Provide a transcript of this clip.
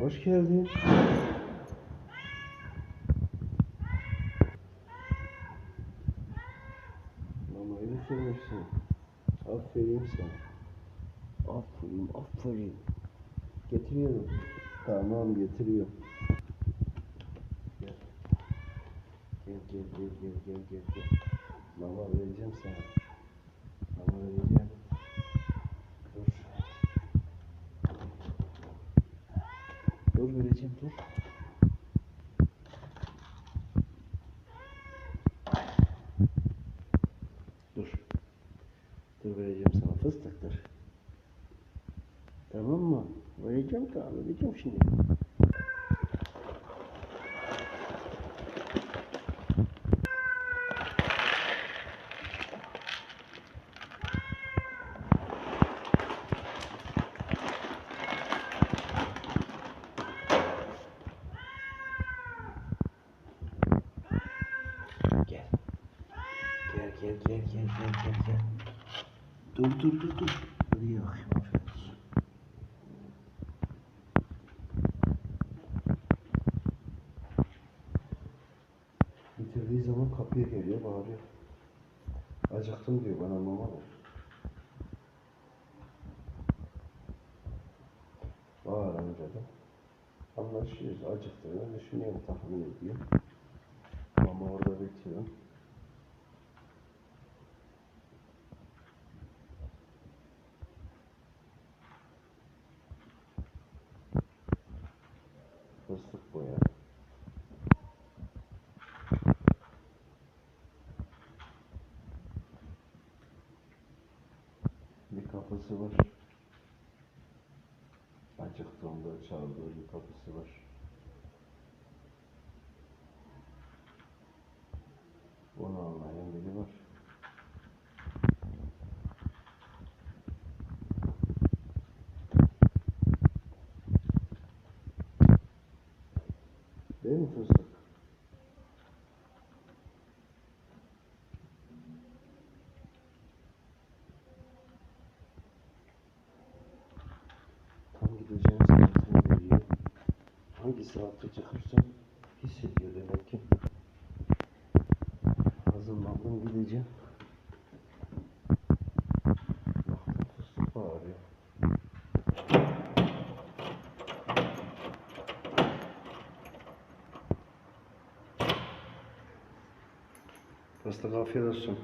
Hoş geldin. Mamayı bitirmişsin. Aferin sana. Aferin, aferin. Getiriyorum. Tamam, getiriyorum. Gel. Gel, gel, gel, gel, gel, gel. Mama vereceğim sana. Mama vereceğim. Dur. Dur vereceğim, dur. Dur. Dur vereceğim sana fıstıktır. Tamam mı? Vereceğim tamam vereceğim şimdi. Gel. Gel gel gel gel gel gel gel. Dur dur dur dur. Buraya bakayım. aferin. Bitirdiği zaman kapıya geliyor bağırıyor. Acıktım diyor bana mama ver. Bağırınca da anlaşıyoruz. Acıktığını düşünüyorum tahmin ediyorum. Fıstık bu ya. Bir kapısı var. Acıktığında çaldığı bir kapısı var. Değil mi fıstık? Tam gideceğin saatini veriyor. Hangi saatte çıkarsan hissediyor demek ki. Hazırlandım gideceğim. Postawał filosof.